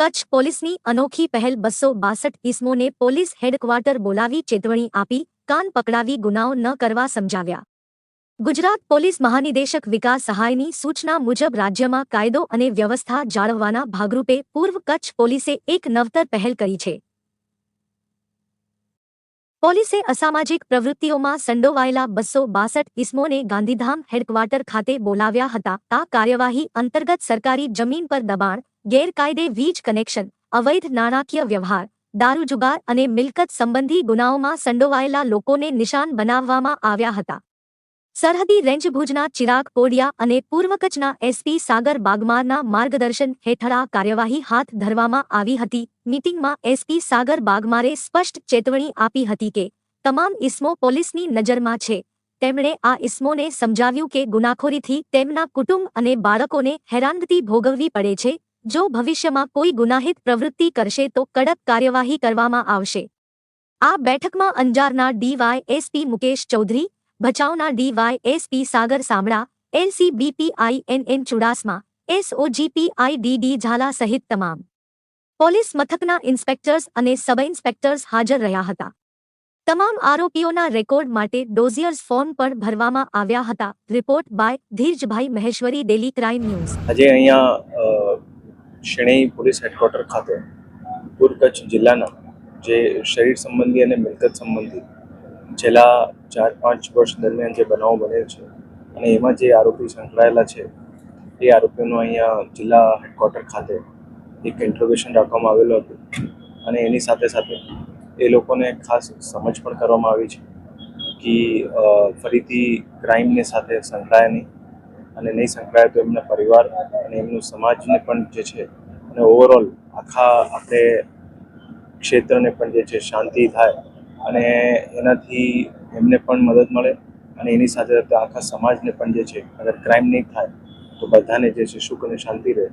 કચ્છ પોલીસની અનોખી પહેલ બસો બાસઠ ઇસમોને પોલીસ હેડક્વાર્ટર બોલાવી ચેતવણી આપી, કાન પકડાવી ગુનાઓ ન કરવા સમજાવ્યા. ગુજરાત પોલીસ મહાનિદેશક વિકાસ સહાયની સૂચના મુજબ રાજ્યમાં કાયદો અને વ્યવસ્થા જાળવવાના ભાગરૂપે પૂર્વ કચ્છ પોલીસે એક નવતર પહેલ કરી છે. પોલીસે અસામાજિક પ્રવૃત્તિઓમાં સંડોવાયેલા બસો બાસઠ ઇસમોને ગાંધીધામ હેડક્વાર્ટર ખાતે બોલાવ્યા હતા. આ કાર્યવાહી અંતર્ગત સરકારી જમીન પર દબાણ ગેરકાયદે વીજ કનેક્શન, અવૈધ નાણાકીય વ્યવહાર, દારૂ જુગાર અને મિલકત સંબંધી ગુનાઓમાં સંડોવાયેલા લોકોને નિશાન બનાવવામાં આવ્યા હતા. સરહદી રેન્જ ભુજના ચિરાગ કોડિયા અને પૂર્વ કચ્છના એસપી સાગર બાગમારના માર્ગદર્શન હેઠળ આ કાર્યવાહી હાથ ધરવામાં આવી હતી. મીટિંગમાં એસપી સાગર બાગમારે સ્પષ્ટ ચેતવણી આપી હતી કે, તમામ ઇસમો પોલીસની નજરમાં છે. તેમણે આ ઇસમોને સમજાવ્યું કે ગુનાખોરીથી તેમના કુટુંબ અને બાળકોને હેરાનગતિ ભોગવવી પડે છે જો ભવિષ્યમાં કોઈ ગુનાહિત પ્રવૃત્તિ કરશે તો કડક કાર્યવાહી કરવામાં આવશે. આ બેઠકમાં અંજારના DY SP Mukesh Chaudhary, ભચાઉના DY SP Sagar Samala LCB PI N N Chudasama, SOG PI D D Jhala સહિત તમામ પોલીસ મથકના ઇન્સ્પેક્ટર્સ અને સબ ઇન્સ્પેક્ટર્સ હાજર રહ્યા હતા. તમામ આરોપીઓના રેકોર્ડ માટે ડોઝિયર્સ ફોર્મ પણ ભરવામાં આવ્યા હતા. Report by Dhirajbhai Maheshwari, daily crime news. આજે અહીંયા શેણઈ પોલીસ હેડક્વાર્ટર ખાતે પૂર્વ કચ્છ જિલ્લાના જે શરીર સંબંધી અને મિલકત સંબંધી છેલ્લા ચાર પાંચ વર્ષ દરમિયાન જે બનાવો બનેલ છે અને એમાં જે આરોપી સંકળાયેલા છે, એ આરોપીઓનું અહીંયા જિલ્લા હેડક્વાર્ટર ખાતે એક ઇન્ટ્રોગેશન રાખવામાં આવેલું હતું અને એની સાથે સાથે એ લોકોને ખાસ સમજ પણ કરવામાં આવી છે કે ફરીથી ક્રાઇમને સાથે સંકળાયા નહીં અને નહીં સંકળાય તો એમના પરિવાર અને એમનું સમાજને પણ જે છે અને ઓવરઓલ આખા આપણે ક્ષેત્રને પણ જે છે શાંતિ થાય અને એનાથી એમને પણ મદદ મળે અને એની સાથે સાથે આખા સમાજને પણ જે છે અગર ક્રાઇમ નહીં થાય તો બધાને જે છે સુખ અને શાંતિ રહે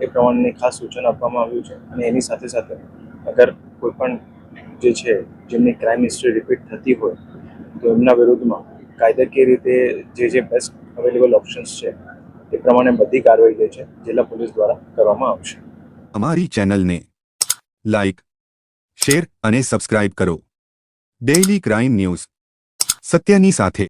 એ પ્રમાણેની ખાસ સૂચન આપવામાં આવ્યું છે અને એની સાથે સાથે અગર કોઈ પણ જે છે જેમની ક્રાઇમ હિસ્ટ્રી રિપીટ થતી હોય તો એમના વિરુદ્ધમાં કાયદાકીય રીતે જે જે બેસ્ટ અવેલેબલ ઓપ્શન્સ છે એ પ્રમાણે બધી કાર્યવાહી જે છે જિલ્લા પોલીસ દ્વારા કરવામાં આવશે. અમારી ચેનલને લાઇક શેર અને સબસ્ક્રાઇબ કરો. Daily crime news. સત્યની સાથે.